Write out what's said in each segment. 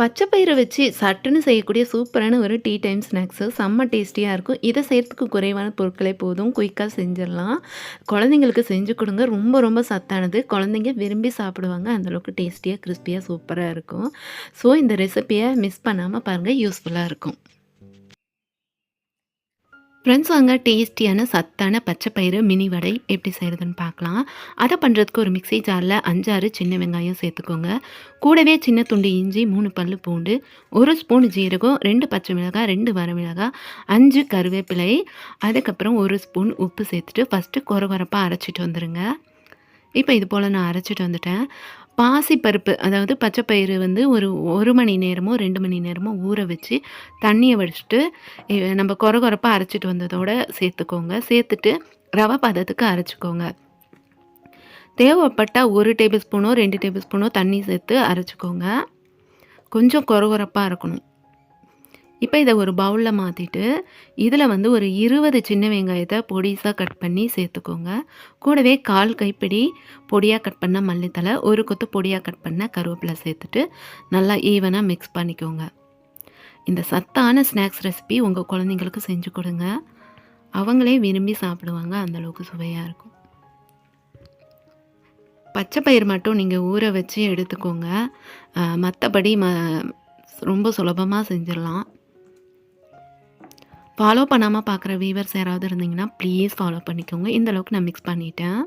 பச்சை பயிரை வச்சு சட்டுன்னு செய்யக்கூடிய சூப்பரான ஒரு டீ டைம் ஸ்நாக்ஸு செம்ம டேஸ்டியாக இருக்கும். இதை செய்கிறதுக்கு குறைவான பொருட்களே போதும். குயிக்காக செஞ்சிடலாம். குழந்தைங்களுக்கு செஞ்சு கொடுங்க. ரொம்ப ரொம்ப சத்தானது. குழந்தைங்க விரும்பி சாப்பிடுவாங்க. அந்தளவுக்கு டேஸ்டியாக கிறிஸ்பியாக சூப்பராக இருக்கும். ஸோ இந்த ரெசிப்பியை மிஸ் பண்ணாமல் பாருங்கள் யூஸ்ஃபுல்லாக இருக்கும். ஃப்ரெண்ட்ஸ் வாங்க டேஸ்டியான சத்தான பச்சை பயிறு மினி வடை எப்படி செய்கிறதுன்னு பார்க்கலாம். அதை பண்ணுறதுக்கு ஒரு மிக்ஸி ஜாரில் அஞ்சாறு சின்ன வெங்காயம் சேர்த்துக்கோங்க. கூடவே சின்ன துண்டு இஞ்சி மூணு பல் பூண்டு ஒரு ஸ்பூன் ஜீரகம் ரெண்டு பச்சை மிளகாய் ரெண்டு வரமிளகாய் அஞ்சு கருவேப்பிலை அதுக்கப்புறம் ஒரு ஸ்பூன் உப்பு சேர்த்துட்டு ஃபஸ்ட்டு குறை குறப்பாக அரைச்சிட்டு வந்துடுங்க இப்போ இது போல் நான் அரைச்சிட்டு வந்துட்டேன். பாசிப்பருப்பு அதாவது பச்சை பயிறு வந்து ஒரு ஒரு மணி நேரமோ ரெண்டு மணி நேரமோ ஊற வச்சு தண்ணியை வடிச்சிட்டு நம்ம கொர கொரப்பாக அரைச்சிட்டு வந்ததோட சேர்த்துக்கோங்க. சேர்த்துட்டு ரவை பதத்துக்கு அரைச்சிக்கோங்க. தேவைப்பட்டால் ஒரு டேபிள் ஸ்பூனோ ரெண்டு டேபிள் ஸ்பூனோ தண்ணி சேர்த்து அரைச்சிக்கோங்க. கொஞ்சம் கொர கொரப்பாக இருக்கணும். இப்போ இதை ஒரு பவுலில் மாற்றிட்டு இதில் வந்து ஒரு இருபது சின்ன வெங்காயத்தை பொடிசாக கட் பண்ணி சேர்த்துக்கோங்க. கூடவே கால் கைப்பிடி பொடியாக கட் பண்ண மல்லித்தலை ஒரு கொத்து பொடியாக கட் பண்ண கருவேப்பிலை சேர்த்துட்டு நல்லா ஈவனாக மிக்ஸ் பண்ணிக்கோங்க. இந்த சத்தான ஸ்நாக்ஸ் ரெசிபி உங்கள் குழந்தைங்களுக்கு செஞ்சு கொடுங்க. அவங்களே விரும்பி சாப்பிடுவாங்க அந்தளவுக்கு சுவையாக இருக்கும். பச்சை பயிர் மட்டும் நீங்கள் ஊற வச்சு எடுத்துக்கோங்க. மற்றபடி ம ரொம்ப சுலபமாக செஞ்சிடலாம். ஃபாலோ பண்ணாமல் பார்க்குற வீவர்ஸ் யாராவது இருந்தீங்கன்னா ப்ளீஸ் ஃபாலோ பண்ணிக்கோங்க. இந்த அளவுக்கு நான் மிக்ஸ் பண்ணிட்டேன்.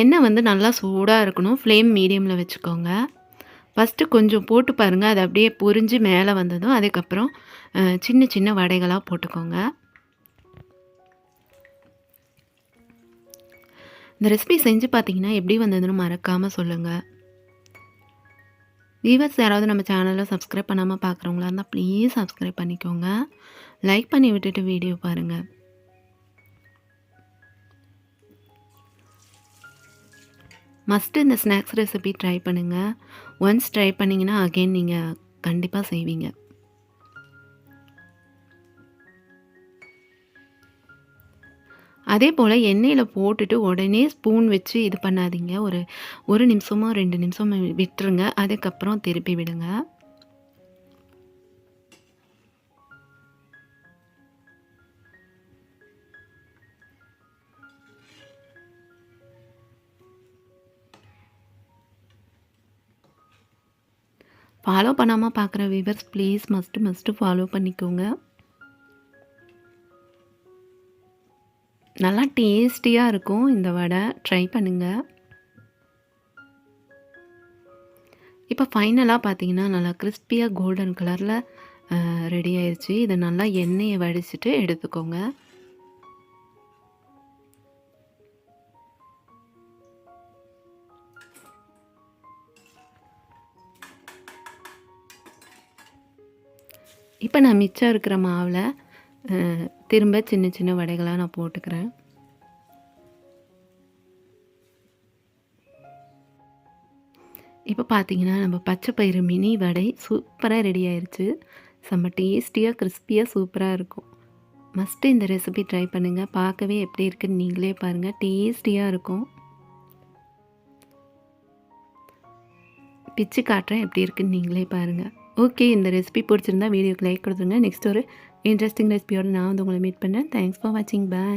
எண்ணெய் வந்து நல்லா சூடாக இருக்கணும். ஃப்ளேம் மீடியமில் வச்சுக்கோங்க. ஃபஸ்ட்டு கொஞ்சம் போட்டு பாருங்கள் அது அப்படியே பொரிஞ்சு மேலே வந்ததும் அதுக்கப்புறம் சின்ன சின்ன வடைகளாக போட்டுக்கோங்க. இந்த ரெசிபி செஞ்சு பார்த்தீங்கன்னா எப்படி வந்ததுன்னு மறக்காமல் சொல்லுங்கள் வீவர்ஸ் யாராவது நம்ம சேனலில் சப்ஸ்கிரைப் பண்ணாமல் பார்க்குறவங்களா இருந்தால் ப்ளீஸ் சப்ஸ்கிரைப் பண்ணிக்கோங்க. லைக் பண்ணி விட்டுட்டு வீடியோ பாருங்கள் மஸ்ட்டு இந்த ஸ்நாக்ஸ் ரெசிபி ட்ரை பண்ணுங்கள் ஒன்ஸ் ட்ரை பண்ணிங்கன்னா அகெயின் நீங்கள் கண்டிப்பாக செய்வீங்க. அதே போல் எண்ணெயில் போட்டுட்டு உடனே ஸ்பூன் வச்சு இது பண்ணாதீங்க. ஒரு ஒரு நிமிஷமோ ரெண்டு நிமிஷமோ விட்டுருங்க. அதுக்கப்புறம் திருப்பி விடுங்க. ஃபாலோ பண்ணாமல் பார்க்குற viewers please must must follow பண்ணிக்கோங்க. நல்லா டேஸ்டியாக இருக்கும் இந்த வடை. ட்ரை பண்ணுங்கள் இப்போ ஃபைனலாக பார்த்தீங்கன்னா நல்லா கிறிஸ்பியாக கோல்டன் கலரில் ரெடி ஆயிடுச்சு இதை நல்லா எண்ணெயை வடிச்சிட்டு எடுத்துக்கோங்க. இப்போ நான் மிச்சம் இருக்கிற மாவில் திரும்ப சின்ன சின்ன வடைகளாக நான் போட்டுக்கிறேன். இப்போ பார்த்தீங்கன்னா நம்ம பச்சை பயிறு மினி வடை சூப்பராக ரெடி ஆயிடுச்சு செம்ம டேஸ்டியாக கிறிஸ்பியாக சூப்பராக இருக்கும். மஸ்ட்டு இந்த ரெசிபி ட்ரை பண்ணுங்கள் பார்க்கவே எப்படி இருக்குன்னு நீங்களே பாருங்கள் டேஸ்டியாக இருக்கும். பிச்சு காட்டுறேன் எப்படி இருக்குன்னு நீங்களே பாருங்கள் ஓகே இந்த ரெசிபி பிடிச்சிருந்தா வீடியோக்கு லைக் கொடுத்துருங்க. நெக்ஸ்ட் ஒரு இன்ட்ரெஸ்டிங் ரெசிபியோடு நான் வந்து உங்களை மீட் பண்ணேன். தேங்க்ஸ் ஃபார் வாட்சிங் பாய்